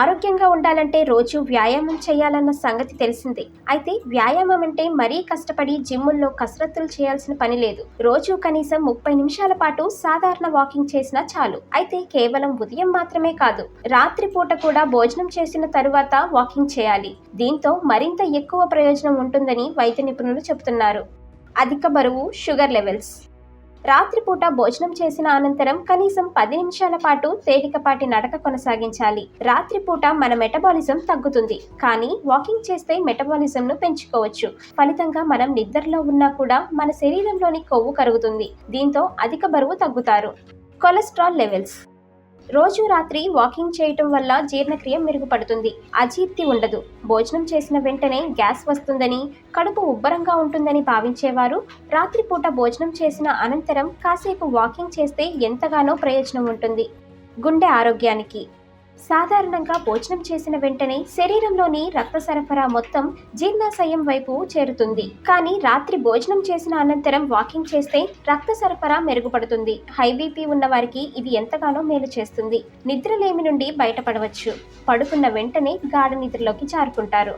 ఆరోగ్యంగా ఉండాలంటే రోజు వ్యాయామం చేయాలన్న సంగతి తెలిసిందే. అయితే వ్యాయామం అంటే మరీ కష్టపడి జిమ్ముల్లో కసరత్తులు చేయాల్సిన పని లేదు. రోజు కనీసం ముప్పై నిమిషాల పాటు సాధారణ వాకింగ్ చేసినా చాలు. అయితే కేవలం ఉదయం మాత్రమే కాదు రాత్రి పూట కూడా భోజనం చేసిన తరువాత వాకింగ్ చేయాలి. దీంతో మరింత ఎక్కువ ప్రయోజనం ఉంటుందని వైద్య నిపుణులు చెబుతున్నారు. అధిక బరువు షుగర్ లెవెల్స్. రాత్రిపూట భోజనం చేసిన అనంతరం కనీసం పది నిమిషాల పాటు తేలికపాటి నడక కొనసాగించాలి. రాత్రిపూట మన మెటబాలిజం తగ్గుతుంది. కానీ వాకింగ్ చేస్తే మెటబాలిజంను పెంచుకోవచ్చు. ఫలితంగా మనం నిద్రలో ఉన్నా కూడా మన శరీరంలోని కొవ్వు కరుగుతుంది. దీంతో అధిక బరువు తగ్గుతారు. Cholesterol levels. రోజు రాత్రి వాకింగ్ చేయటం వల్ల జీర్ణక్రియ మెరుగుపడుతుంది. అజీర్తి ఉండదు. భోజనం చేసిన వెంటనే గ్యాస్ వస్తుందని కడుపు ఉబ్బరంగా ఉంటుందని భావించేవారు రాత్రిపూట భోజనం చేసిన అనంతరం కాసేపు వాకింగ్ చేస్తే ఎంతగానో ప్రయోజనం ఉంటుంది. గుండె ఆరోగ్యానికి సాధారణంగా భోజనం చేసిన వెంటనే శరీరంలోని రక్త సరఫరా మొత్తం జీర్ణాశయం వైపు చేరుతుంది. కానీ రాత్రి భోజనం చేసిన అనంతరం వాకింగ్ చేస్తే రక్త సరఫరా మెరుగుపడుతుంది. హై బీపీ ఉన్న వారికి ఇది ఎంతగానో మేలు చేస్తుంది. నిద్రలేమి నుండి బయటపడవచ్చు. పడుకున్న వెంటనే గాఢ నిద్రలోకి జారుకుంటారు.